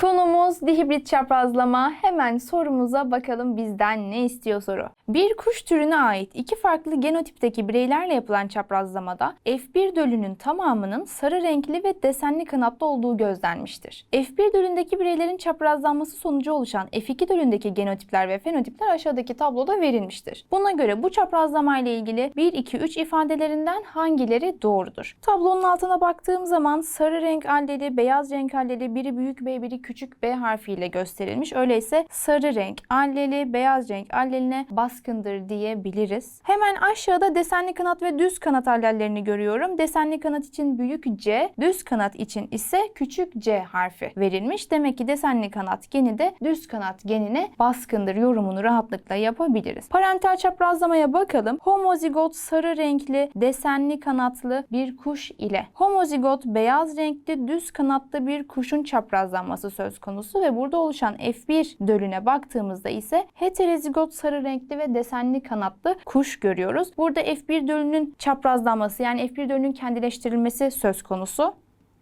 Konumuz dihibrit çaprazlama. Hemen sorumuza bakalım bizden ne istiyor soru. Bir kuş türüne ait iki farklı genotipteki bireylerle yapılan çaprazlamada F1 dölünün tamamının sarı renkli ve desenli kanatlı olduğu gözlenmiştir. F1 dölündeki bireylerin çaprazlanması sonucu oluşan F2 dölündeki genotipler ve fenotipler aşağıdaki tabloda verilmiştir. Buna göre bu çaprazlama ile ilgili 1, 2, 3 ifadelerinden hangileri doğrudur? Tablonun altına baktığım zaman sarı renk alleli, beyaz renk alleli, biri büyük B, biri küçük B harfiyle gösterilmiş. Öyleyse sarı renk alleli, beyaz renk alleline baskındır diyebiliriz. Hemen aşağıda desenli kanat ve düz kanat allellerini görüyorum. Desenli kanat için büyük C, düz kanat için ise küçük C harfi verilmiş. Demek ki desenli kanat geni de düz kanat genine baskındır yorumunu rahatlıkla yapabiliriz. Parental çaprazlamaya bakalım. Homozigot sarı renkli, desenli kanatlı bir kuş ile homozigot beyaz renkli, düz kanatlı bir kuşun çaprazlanması söz konusu ve burada oluşan F1 dölüne baktığımızda ise heterozigot sarı renkli ve desenli kanatlı kuş görüyoruz. Burada F1 dölünün çaprazlanması yani F1 dölünün kendileştirilmesi söz konusu.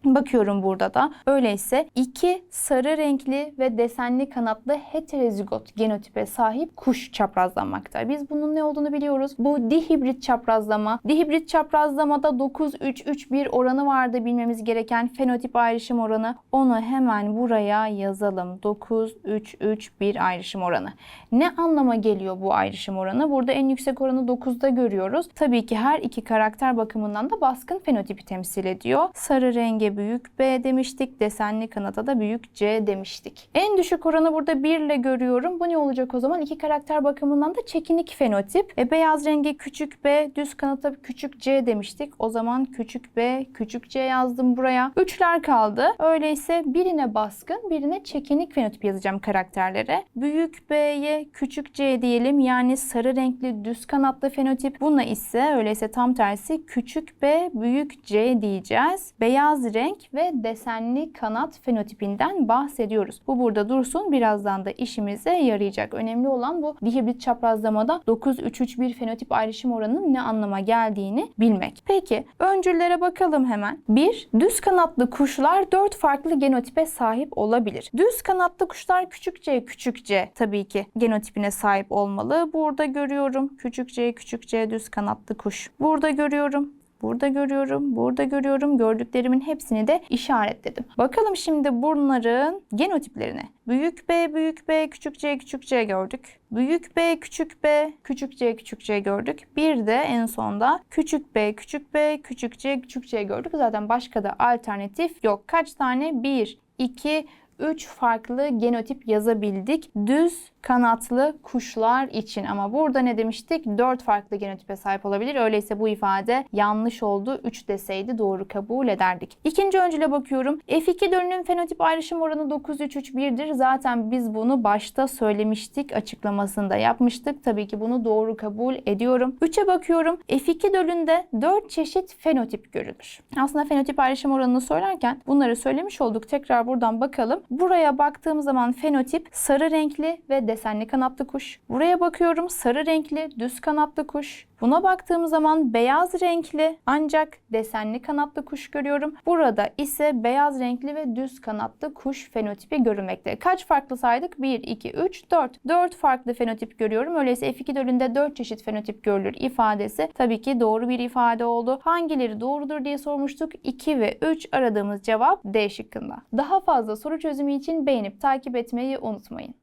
Bakıyorum burada da. Öyleyse iki sarı renkli ve desenli kanatlı heterozigot genotipe sahip kuş çaprazlanmakta. Biz bunun ne olduğunu biliyoruz. Bu dihibrit çaprazlama. Dihibrit çaprazlamada 9-3-3-1 oranı vardı bilmemiz gereken fenotip ayrışım oranı. Onu hemen buraya yazalım. 9-3-3-1 ayrışım oranı. Ne anlama geliyor bu ayrışım oranı? Burada en yüksek oranı 9'da görüyoruz. Tabii ki her iki karakter bakımından da baskın fenotipi temsil ediyor. Sarı büyük B demiştik. Desenli kanata da büyük C demiştik. En düşük oranı burada 1 ile görüyorum. Bu ne olacak o zaman? İki karakter bakımından da çekinik fenotip. E, beyaz renge küçük B, düz kanata küçük C demiştik. O zaman küçük B, küçük C yazdım buraya. Üçler kaldı. Öyleyse birine baskın, birine çekinik fenotip yazacağım karakterlere. Büyük B'ye küçük C diyelim. Yani sarı renkli düz kanatlı fenotip. Buna ise öyleyse tam tersi küçük B, büyük C diyeceğiz. Beyaz renk ve desenli kanat fenotipinden bahsediyoruz. Bu burada dursun. Birazdan da işimize yarayacak. Önemli olan bu dihibrit çaprazlamada 9-3-3-1 fenotip ayrışım oranının ne anlama geldiğini bilmek. Peki öncüllere bakalım hemen. 1. Düz kanatlı kuşlar 4 farklı genotipe sahip olabilir. Düz kanatlı kuşlar küçük c küçük c tabii ki genotipine sahip olmalı. Burada görüyorum küçük c küçük c düz kanatlı kuş. Burada görüyorum Burada görüyorum, burada görüyorum. Gördüklerimin hepsini de işaretledim. Bakalım şimdi bunların genotiplerine. Büyük B, büyük B, küçük C, küçük C gördük. Büyük B, küçük B, küçük C, küçük C gördük. Bir de en sonda küçük B, küçük B, küçük C, küçük C gördük. Zaten başka da alternatif yok. Kaç tane? 1, 2, 3 farklı genotip yazabildik. Düz kanatlı kuşlar için ama burada ne demiştik? 4 farklı genotipe sahip olabilir. Öyleyse bu ifade yanlış oldu. 3 deseydi doğru kabul ederdik. İkinci öncüle bakıyorum. F2 dölünün fenotip ayrışım oranı 9-3-3-1'dir. Zaten biz bunu başta söylemiştik. Açıklamasında yapmıştık. Tabii ki bunu doğru kabul ediyorum. 3'e bakıyorum. F2 dölünde 4 çeşit fenotip görülür. Aslında fenotip ayrışım oranını söylerken bunları söylemiş olduk. Tekrar buradan bakalım. Buraya baktığım zaman fenotip sarı renkli ve desenli kanatlı kuş. Buraya bakıyorum sarı renkli düz kanatlı kuş. Buna baktığım zaman beyaz renkli ancak desenli kanatlı kuş görüyorum. Burada ise beyaz renkli ve düz kanatlı kuş fenotipi görülmekte. Kaç farklı saydık? 1, 2, 3, 4. 4 farklı fenotip görüyorum. Öyleyse F2 dölünde 4 çeşit fenotip görülür ifadesi tabii ki doğru bir ifade oldu. Hangileri doğrudur diye sormuştuk. 2 ve 3 aradığımız cevap D şıkkında. Daha fazla soru çözümü için beğenip takip etmeyi unutmayın.